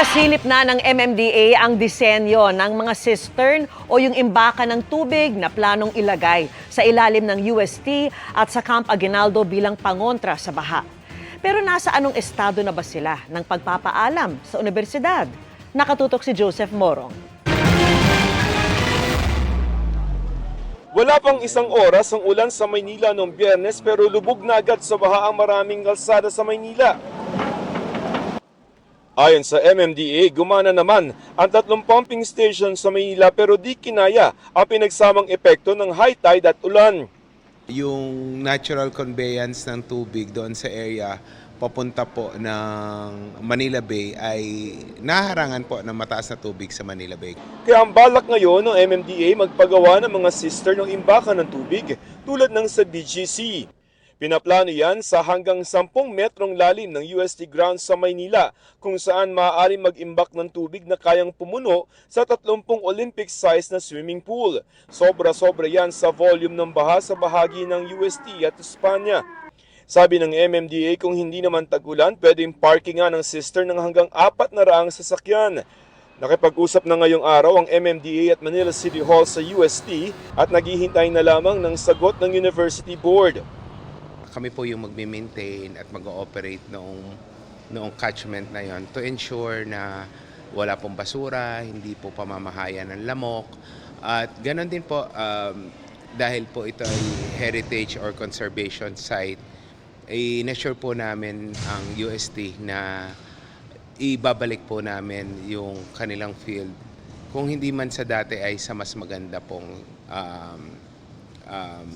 Isinasilip na ng MMDA ang disenyo ng mga cistern o yung imbaka ng tubig na planong ilagay sa ilalim ng UST at sa Camp Aguinaldo bilang pangontra sa baha. Pero nasa anong estado na ba sila ng pagpapaalam sa universidad? Nakatutok si Joseph Morong. Wala pang isang oras ang ulan sa Maynila noong biyernes pero lubog na agad sa baha ang maraming kalsada sa Maynila. Ayon sa MMDA, gumana naman ang tatlong pumping station sa Maynila pero di kinaya ang pinagsamang epekto ng high tide at ulan. yung natural conveyance ng tubig doon sa area papunta po ng Manila Bay ay naharangan po ng mataas na tubig sa Manila Bay. Kaya ang balak ngayon ng MMDA magpagawa ng mga sister ng imbaka ng tubig tulad ng sa BGC. Pinaplano yan sa hanggang 10 metrong lalim ng UST ground sa Maynila kung saan maaari mag-imbak ng tubig na kayang pumuno sa 30 Olympic size na swimming pool. Sobra-sobra yan sa volume ng baha sa bahagi ng UST at Espanya. Sabi ng MMDA kung hindi naman tagulan, pwedeng parking nga ng sister ng hanggang apat na raang sasakyan. Nakipag-usap na ngayong araw ang MMDA at Manila City Hall sa UST at naghihintay na lamang ng sagot ng University Board. Kami po yung magme-maintain at mag-ooperate noong, noong catchment na yon to ensure na wala pong basura, hindi po pamamahayan ng lamok. At ganon din po, um, dahil po ito ay heritage or conservation site, ay na-sure po namin ang UST na ibabalik po namin yung kanilang field. Kung hindi man sa dati ay sa mas maganda pong um, um,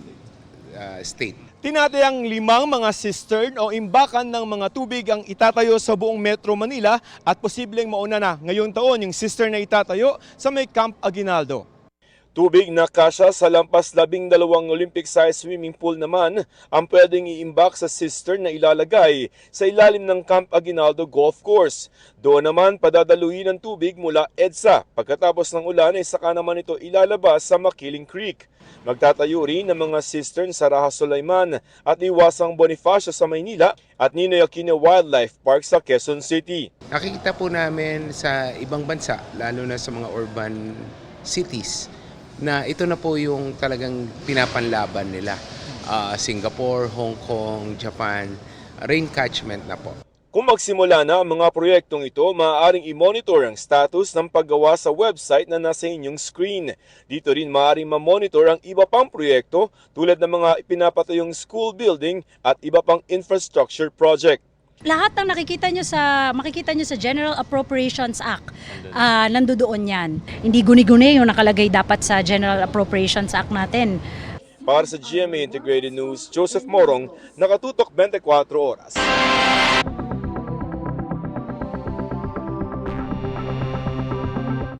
uh, state. Tinatayang limang mga cistern o imbakan ng mga tubig ang itatayo sa buong Metro Manila at posibleng mauna na ngayong taon yung cistern na itatayo sa may Camp Aguinaldo. Tubig na kasya sa lampas labing dalawang Olympic-sized swimming pool naman ang pwedeng iimbak sa cistern na ilalagay sa ilalim ng Camp Aguinaldo Golf Course. Doon naman padadaluhin ang tubig mula EDSA. Pagkatapos ng ulan ay saka naman ito ilalabas sa Makiling Creek. Magtatayo rin ng mga cistern sa Raha Sulaiman at Iwasang Bonifacio sa Maynila at Ninoy Aquino Wildlife Park sa Quezon City. Nakikita po namin sa ibang bansa, lalo na sa mga urban cities, na ito na po yung talagang pinapanlaban nila. Ah, Singapore, Hong Kong, Japan, rain catchment na po. Kung magsimula na ang mga proyektong ito, maaaring i-monitor ang status ng paggawa sa website na nasa inyong screen. Dito rin maaaring ma-monitor ang iba pang proyekto tulad ng mga ipinapatayong school building at iba pang infrastructure project. Lahat ng nakikita nyo sa makikita nyo sa General Appropriations Act ah nandoon yan. Hindi guni-guni yung nakalagay dapat sa General Appropriations Act natin. Para sa GMA Integrated News, Joseph Morong, nakatutok 24 oras.